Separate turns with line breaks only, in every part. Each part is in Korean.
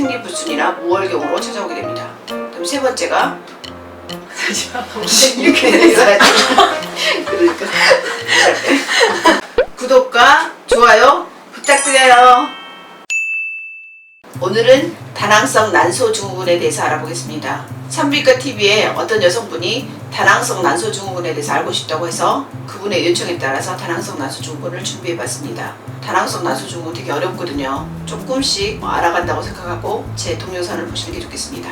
생리불순이나 무월경으로 찾아오게 됩니다. 그럼 세 번째가
이렇게
내려야지. 그러니까 구독과 좋아요 부탁드려요. 오늘은 다낭성 난소 증후군에 대해서 알아보겠습니다. 산부인과 TV에 어떤 여성분이 다낭성 난소 증후군에 대해서 알고 싶다고 해서 그분의 요청에 따라서 다낭성 난소 증후군을 준비해봤습니다. 다낭성 난소 증후군 되게 어렵거든요. 조금씩 알아간다고 생각하고 제 동영상을 보시는 게 좋겠습니다.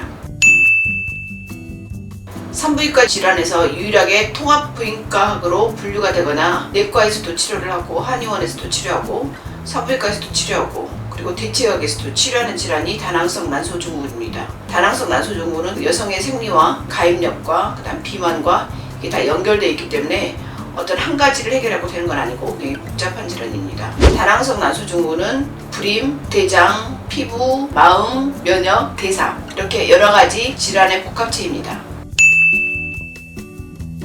산부인과 질환에서 유일하게 통합부인과학으로 분류가 되거나 내과에서도 치료를 하고 한의원에서도 치료하고 산부인과에서도 치료하고 그리고 대체학에서도 치료하는 질환이 다낭성 난소증후군입니다. 다낭성 난소증후군은 여성의 생리와 가입력과 그다음 비만과 이게 다 연결되어 있기 때문에 어떤 한 가지를 해결하고 되는 건 아니고 굉장히 복잡한 질환입니다. 다낭성 난소증후군은 불임, 대장, 피부, 마음, 면역, 대사 이렇게 여러 가지 질환의 복합체입니다.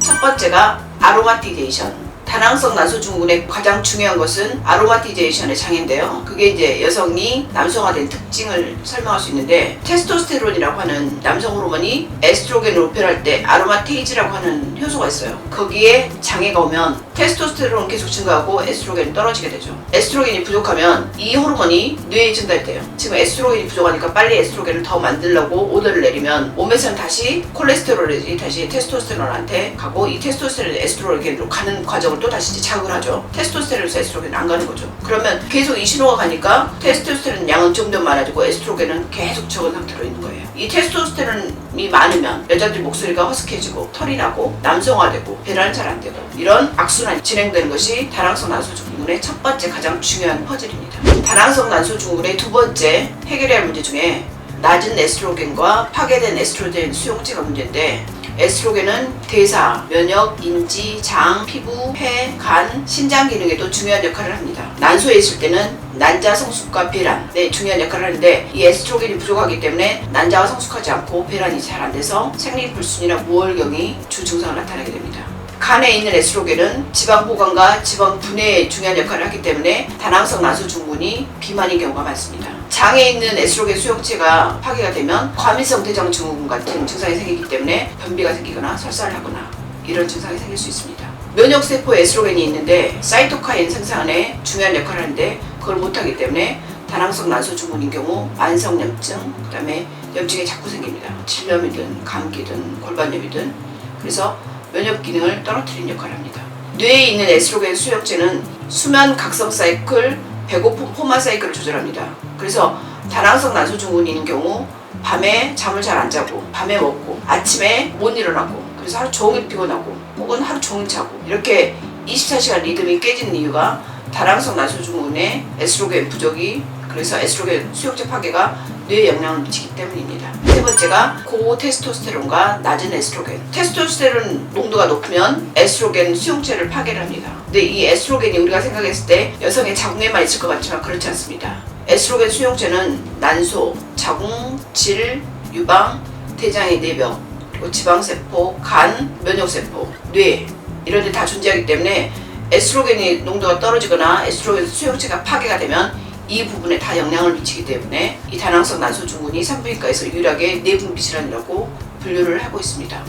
첫 번째가 아로마티제이션. 다낭성 난소증후군의 가장 중요한 것은 아로마티제이션의 장애인데요. 그게 이제 여성이 남성화된 특징을 설명할 수 있는데 테스토스테론이라고 하는 남성 호르몬이 에스트로겐으로 변할 때 아로마테이즈라고 하는 효소가 있어요. 거기에 장애가 오면 테스토스테론 계속 증가하고 에스트로겐이 떨어지게 되죠. 에스트로겐이 부족하면 이 호르몬이 뇌에 전달돼요. 지금 에스트로겐이 부족하니까 빨리 에스트로겐을 더 만들려고 오더를 내리면 몸에서는 다시 콜레스테롤이 다시 테스토스테론한테 가고 이 테스토스테론이 에스트로겐으로 가는 과정 을 또 다시 자극을 하죠. 테스토스테론에서 에스트로겐 안 가는 거죠. 그러면 계속 이 신호가 가니까 테스토스테론 양은 좀더 많아지고 에스트로겐은 계속 적은 상태로 있는 거예요. 이 테스토스테론이 많으면 여자들 목소리가 허스키해지고 털이 나고 남성화되고 배란은 잘안 되고 이런 악순환이 진행되는 것이 다낭성 난소증후군의 첫 번째 가장 중요한 퍼즐입니다. 다낭성 난소증후군의 두 번째 해결해야 할 문제 중에 낮은 에스트로겐과 파괴된 에스트로겐 수용체가 문제인데 에스트로겐은 대사, 면역, 인지, 장, 피부, 폐, 간, 신장 기능에도 중요한 역할을 합니다. 난소에 있을 때는 난자 성숙과 배란 네 중요한 역할을 하는데 이 에스트로겐이 부족하기 때문에 난자가 성숙하지 않고 배란이 잘 안 돼서 생리불순이나 무월경이 주 증상을 나타내게 됩니다. 간에 있는 에스트로겐은 지방 보관과 지방 분해에 중요한 역할을 하기 때문에 다낭성 난소 증후군이 비만인 경우가 많습니다. 장에 있는 에스트로겐 수용체가 파괴가 되면 과민성 대장 증후군 같은 증상이 생기기 때문에 변비가 생기거나 설사를 하거나 이런 증상이 생길 수 있습니다. 면역세포에 에스트로겐이 있는데 사이토카인 생산에 중요한 역할을 하는데 그걸 못하기 때문에 다낭성 난소 증후군인 경우 만성염증, 그다음에 염증이 자꾸 생깁니다. 질염이든 감기든 골반염이든 그래서 면역 기능을 떨어뜨리는 역할을 합니다. 뇌에 있는 에스트로겐 수용체는 수면 각성 사이클, 배고픔 포마 사이클을 조절합니다. 그래서 다낭성 난소증후군이 경우 밤에 잠을 잘 안 자고 밤에 먹고 아침에 못 일어나고 그래서 하루 종일 피곤하고 혹은 하루 종일 자고 이렇게 24시간 리듬이 깨지는 이유가 다낭성 난소증후군의 에스트로겐 부족이 그래서 에스트로겐 수용체 파괴가 뇌에 영향을 미치기 때문입니다. 세 번째가 고테스토스테론과 낮은 에스트로겐. 테스토스테론 농도가 높으면 에스트로겐 수용체를 파괴를 합니다. 근데 이 에스트로겐이 우리가 생각했을 때 여성의 자궁에만 있을 것 같지만 그렇지 않습니다. 에스트로겐 수용체는 난소, 자궁, 질, 유방, 대장의 내벽, 그리고 지방세포, 간, 면역세포, 뇌 이런 데 다 존재하기 때문에 에스트로겐이 농도가 떨어지거나 에스트로겐 수용체가 파괴가 되면 이 부분에 다 영향을 미치기 때문에 이 다낭성 난소증후군이 산부인과에서 유일하게 내분비 질환이라고 분류를 하고 있습니다.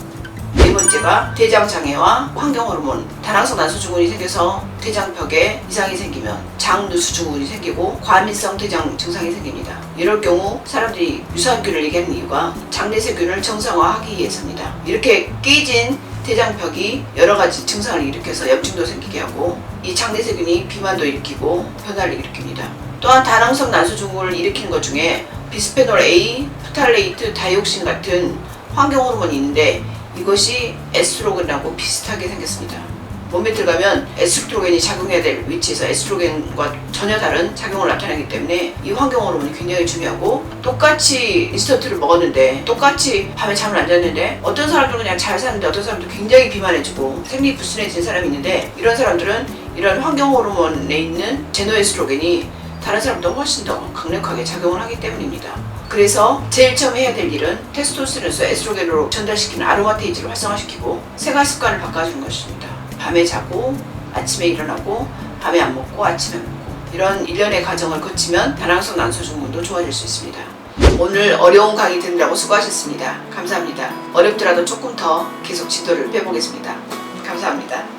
네 번째가 대장 장애와 환경 호르몬. 다낭성 난소증후군이 생겨서 대장벽에 이상이 생기면 장누수 증후군이 생기고 과민성 대장 증상이 생깁니다. 이럴 경우 사람들이 유산균을 얘기하는 이유가 장내세균을 정상화하기 위해서입니다. 이렇게 깨진 대장벽이 여러 가지 증상을 일으켜서 염증도 생기게 하고 이 장내세균이 비만도 일으키고 변화를 일으킵니다. 또한 다낭성 난소증후군을 일으키는 것 중에 비스페놀 A, 프탈레이트, 다이옥신 같은 환경 호르몬이 있는데 이것이 에스트로겐하고 비슷하게 생겼습니다. 몸에 들어가면 에스트로겐이 작용해야 될 위치에서 에스트로겐과 전혀 다른 작용을 나타내기 때문에 이 환경 호르몬이 굉장히 중요하고 똑같이 인스턴트를 먹었는데 똑같이 밤에 잠을 안 잤는데 어떤 사람들은 그냥 잘 사는데 어떤 사람들은 굉장히 비만해지고 생리 불순해진 사람이 있는데 이런 사람들은 이런 환경 호르몬에 있는 제노에스트로겐이 다른 사람보다 훨씬 더 강력하게 작용을 하기 때문입니다. 그래서 제일 처음 해야 될 일은 테스토스테론에서 에스트로겐으로 전달시키는 아로마테이즈를 활성화시키고 생활 습관을 바꿔주는 것입니다. 밤에 자고 아침에 일어나고 밤에 안 먹고 아침에 먹고 이런 일련의 과정을 거치면 다낭성 난소 증후군도 좋아질 수 있습니다. 오늘 어려운 강의 듣느라고 수고하셨습니다. 감사합니다. 어렵더라도 조금 더 계속 지도를 빼보겠습니다. 감사합니다.